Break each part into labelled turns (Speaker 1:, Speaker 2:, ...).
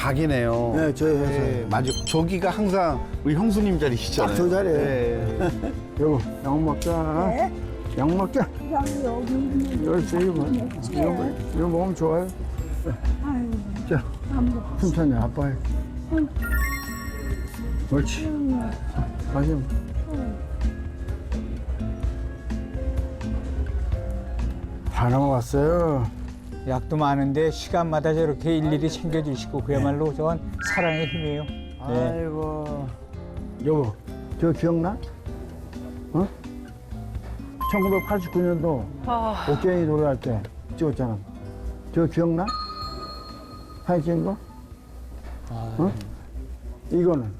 Speaker 1: 각이네요.
Speaker 2: 네, 저희 회사에.
Speaker 1: 네, 맞아. 저기가 항상 우리 형수님 자리시잖아요.
Speaker 2: 딱저 자리에.
Speaker 1: 네.
Speaker 2: 여보, 약 먹자. 약 먹자.
Speaker 3: 여기 여기 있는
Speaker 2: 열쇠 이거. 이거, 이거 먹으면 좋아요.
Speaker 3: 아유
Speaker 2: 자,
Speaker 3: 안 먹어.
Speaker 2: 천천히 아빠 해. 옳지. 다시. 다 넘어갔어요.
Speaker 4: 약도 많은데 시간마다 저렇게 일일이 챙겨주시고 그야말로 저건 사랑의 힘이에요. 네.
Speaker 2: 아이고. 여보, 저 기억나? 어? 1989년도 옥경이 노래할 때 찍었잖아. 저 기억나? 사진 찍은 거? 어? 이거는?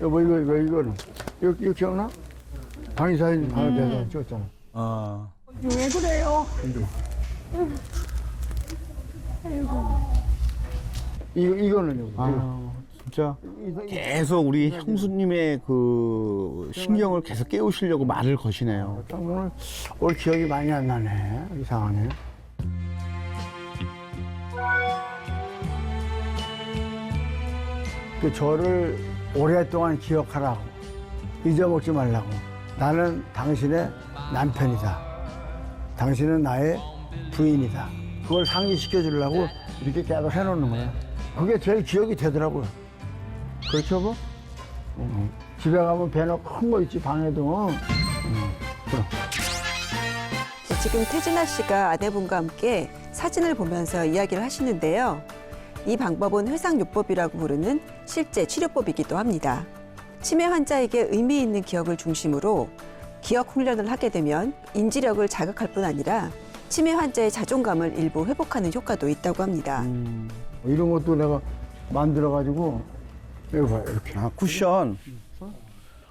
Speaker 2: 여보, 이거, 이거, 이거는? 이거, 이거 기억나? 방위 사진 방위 대서 찍었잖아.
Speaker 4: 어.
Speaker 3: 왜 그래요?
Speaker 2: 이거, 이거는 여보.
Speaker 1: 아, 진짜. 계속 우리 형수님의 그 신경을 계속 깨우시려고 말을 거시네요.
Speaker 2: 참 오늘, 오늘 기억이 많이 안 나네. 이상하네. 그 저를 오랫동안 기억하라고 잊어먹지 말라고 나는 당신의 남편이다 당신은 나의 부인이다 그걸 상기시켜 주려고 이렇게 계속 해놓는 거야 그게 제일 기억이 되더라고요 그렇죠 뭐? 어. 집에 가면 배너 큰 거 있지 방에도 응. 그럼.
Speaker 5: 지금 태진아 씨가 아내분과 함께 사진을 보면서 이야기를 하시는데요. 이 방법은 회상요법이라고 부르는 실제 치료법이기도 합니다. 치매 환자에게 의미 있는 기억을 중심으로 기억 훈련을 하게 되면 인지력을 자극할 뿐 아니라 치매 환자의 자존감을 일부 회복하는 효과도 있다고 합니다.
Speaker 2: 뭐 이런 것도 내가 만들어가지고 이거 봐 이렇게.
Speaker 1: 아, 쿠션.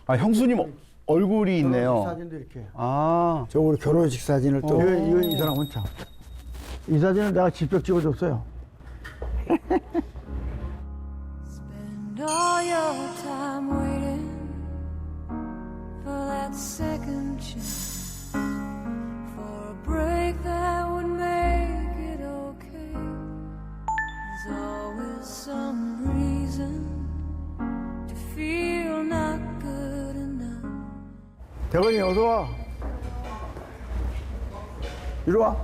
Speaker 1: 아, 형수님 어- 얼굴이 있네요.
Speaker 2: 사진도 이렇게.
Speaker 1: 아,
Speaker 2: 저 우리 결혼식 사진을 또. 이건, 이건 이 사람 혼자. 이 사진은 내가 직접 찍어줬어요 대건이 어서 와. 이리 와.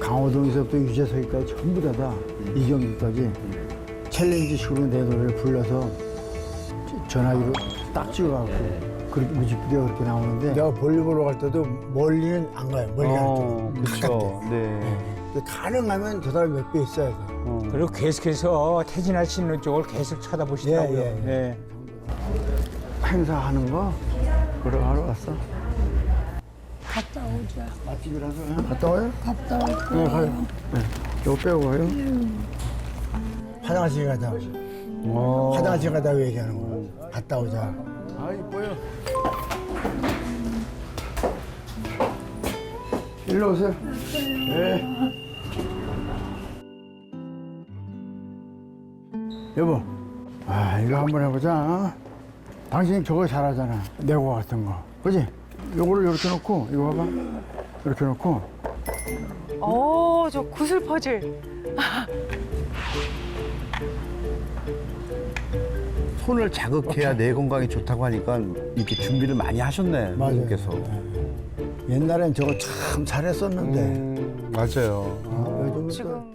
Speaker 2: 강호동에서부터 유재석이까지 전부 다다 이경규까지 챌린지식으로 내 노래를 불러서 전화기로 딱 찍어갖고 그렇게 뮤직비디오 그렇게 나오는데 내가 볼리보러 갈 때도 멀리는 안 가요. 멀리 가는
Speaker 1: 어,
Speaker 2: 쪽
Speaker 1: 그렇죠. 네.
Speaker 2: 가능하면 저 사람이 몇 배 있어야 돼
Speaker 4: 그리고 계속해서 태진아 씨 있는 쪽을 계속 쳐다보시더라고요.
Speaker 2: 예, 예, 예.
Speaker 4: 네.
Speaker 2: 행사하는 거 그러 하러 왔어
Speaker 3: 갔다 오자.
Speaker 2: 맛집이라서 그냥 갔다 와요?
Speaker 3: 갔다 올게.
Speaker 2: 네, 가요. 네. 이거 빼고 가요. 화장실 가자.
Speaker 1: 어.
Speaker 2: 화장실 가다 고 얘기하는 거야. 갔다 오자. 아, 이뻐요. 일로 오세요. 네. 여보, 아, 이거 한번 해보자. 당신 저거 잘하잖아. 내고 같은 거. 그지? 요거를 이렇게 놓고, 이거 봐봐. 이렇게 놓고,
Speaker 6: 오, 저 구슬 퍼즐.
Speaker 1: 손을 자극해야 내 건강에 좋다고 하니까 이렇게 준비를 많이 하셨네.
Speaker 2: 맞아요.
Speaker 1: 형님께서.
Speaker 2: 옛날엔 저거 참 잘했었는데
Speaker 1: 음, 맞아요.
Speaker 2: 요즘은 또
Speaker 6: 지금